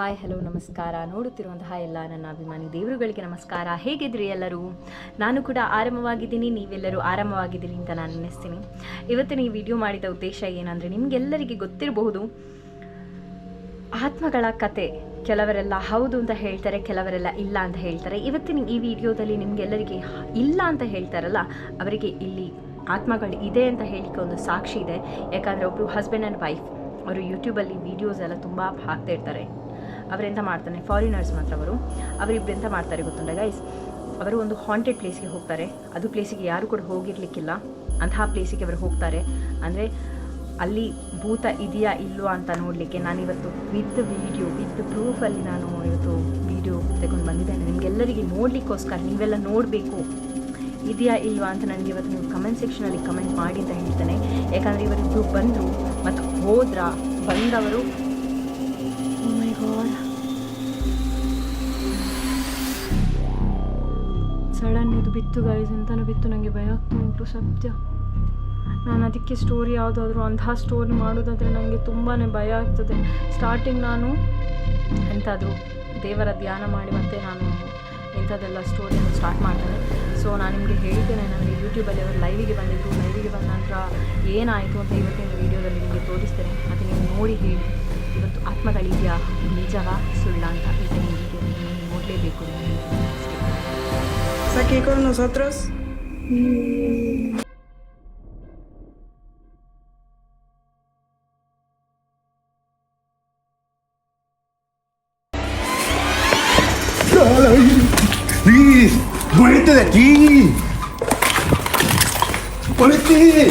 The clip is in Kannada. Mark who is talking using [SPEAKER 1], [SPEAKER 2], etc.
[SPEAKER 1] ಹಾಯ್, ಹಲೋ, ನಮಸ್ಕಾರ. ನೋಡುತ್ತಿರುವಂತಹ ಎಲ್ಲ ನನ್ನ ಅಭಿಮಾನಿ ದೇವರುಗಳಿಗೆ ನಮಸ್ಕಾರ. ಹೇಗಿದ್ರಿ ಎಲ್ಲರೂ? ನಾನು ಕೂಡ ಆರಾಮವಾಗಿದ್ದೀನಿ. ನೀವೆಲ್ಲರೂ ಆರಾಮವಾಗಿದ್ದೀರಿ ಅಂತ ನಾನು ಅನ್ನಿಸ್ತೀನಿ ಇವತ್ತಿನ ಈ ವಿಡಿಯೋ ಮಾಡಿದ ಉದ್ದೇಶ ಏನಂದರೆ ನಿಮಗೆಲ್ಲರಿಗೆ ಗೊತ್ತಿರಬಹುದು, ಆತ್ಮಗಳ ಕತೆ ಕೆಲವರೆಲ್ಲ ಹೌದು ಅಂತ ಹೇಳ್ತಾರೆ, ಕೆಲವರೆಲ್ಲ ಇಲ್ಲ ಅಂತ ಹೇಳ್ತಾರೆ. ಇವತ್ತಿನ ಈ ವಿಡಿಯೋದಲ್ಲಿ ನಿಮಗೆಲ್ಲರಿಗೆ ಇಲ್ಲ ಅಂತ ಹೇಳ್ತಾರಲ್ಲ, ಅವರಿಗೆ ಇಲ್ಲಿ ಆತ್ಮಗಳು ಇದೆ ಅಂತ ಹೇಳಿಕ್ಕೆ ಒಂದು ಸಾಕ್ಷಿ ಇದೆ. ಯಾಕಂದರೆ ಒಬ್ಬರು ಹಸ್ಬೆಂಡ್ ಆ್ಯಂಡ್ ವೈಫ್ ಅವರು ಯೂಟ್ಯೂಬಲ್ಲಿ ವೀಡಿಯೋಸ್ ಎಲ್ಲ ತುಂಬ ಹಾಕ್ತಾ ಇರ್ತಾರೆ. ಅವರೆಂತ ಮಾಡ್ತಾನೆ? ಫಾರಿನರ್ಸ್ ಮಾತ್ರ ಅವರು. ಅವರಿಬ್ಬರೆಂತ ಮಾಡ್ತಾರೆ ಗೊತ್ತುಂಟ ಗೈಸ್ ಅವರು ಒಂದು ಹಾಂಟೆಡ್ ಪ್ಲೇಸ್ಗೆ ಹೋಗ್ತಾರೆ. ಅದು ಪ್ಲೇಸಿಗೆ ಯಾರು ಕೂಡ ಹೋಗಿರ್ಲಿಕ್ಕಿಲ್ಲ. ಅಂತಹ ಪ್ಲೇಸಿಗೆ ಅವರು ಹೋಗ್ತಾರೆ. ಅಂದರೆ ಅಲ್ಲಿ ಭೂತ ಇದೆಯಾ ಇಲ್ವಾ ಅಂತ ನೋಡಲಿಕ್ಕೆ ನಾನಿವತ್ತು ವಿತ್ ವಿಡಿಯೋ ವಿತ್ ಪ್ರೂಫಲ್ಲಿ ನಾನು ಇವತ್ತು ವಿಡಿಯೋ ತಗೊಂಡು ಬಂದಿದ್ದೇನೆ. ನಿಮಗೆಲ್ಲರಿಗೆ ನೋಡಲಿಕ್ಕೋಸ್ಕರ ನೀವೆಲ್ಲ ನೋಡಬೇಕು. ಇದೆಯಾ ಇಲ್ವಾ ಅಂತ ನನಗೆ ಇವತ್ತು ನೀವು ಕಮೆಂಟ್ ಸೆಕ್ಷನಲ್ಲಿ ಕಮೆಂಟ್ ಮಾಡಿ ಅಂತ ಹೇಳ್ತೇನೆ. ಯಾಕಂದರೆ ಇವರಿಬ್ಬರು ಬಂದರು ಮತ್ತು ಹೋದ್ರ ಬಂದವರು ಸಡನ್ ಇದು ಬಿತ್ತು ಗೈಸ್ ಎಂತನೂ ಬಿತ್ತು ನನಗೆ ಭಯ ಆಗ್ತಾ ಉಂಟು ಸತ್ಯ. ನಾನು ಅದಕ್ಕೆ ಸ್ಟೋರಿ ಯಾವುದಾದ್ರೂ ಅಂತಹ ಸ್ಟೋರಿ ಮಾಡೋದಾದರೆ ನನಗೆ ತುಂಬಾ ಭಯ ಆಗ್ತದೆ. ಸ್ಟಾರ್ಟಿಂಗ್ ನಾನು ಎಂಥಾದರೂ ದೇವರ ಧ್ಯಾನ ಮಾಡಿ ಮತ್ತೆ ನಾನು ಇಂಥದ್ದೆಲ್ಲ ಸ್ಟೋರಿಯನ್ನು ಸ್ಟಾರ್ಟ್ ಮಾಡ್ತೇನೆ. ಸೊ ನಾನು ನಿಮಗೆ ಹೇಳ್ತೇನೆ ನನಗೆ ಯೂಟ್ಯೂಬಲ್ಲಿ ಅವರು ಲೈವಿಗೆ ಬಂದಿದ್ದರು ಲೈವಿಗೆ ಬಂದ ನಂತರ ಏನಾಯಿತು ಅಂತ ಇವತ್ತಿನ ವೀಡಿಯೋದಲ್ಲಿ ನಿಮಗೆ ತೋರಿಸ್ತೇನೆ. ಮತ್ತು ನೀವು ನೋಡಿ ಹೇಳಿ. ಇವತ್ತು ಆತ್ಮಗಳಿದೆಯಾ? ನಿಜವಾ? ಸುಳ್ಳ ಅಂತ ಇದನ್ನು ನೋಡಲೇಬೇಕು ನೋಡಲೇಬೇಕು.
[SPEAKER 2] ¿Estás aquí con nosotros?
[SPEAKER 3] ¡Muérete de aquí! ¡Muérete!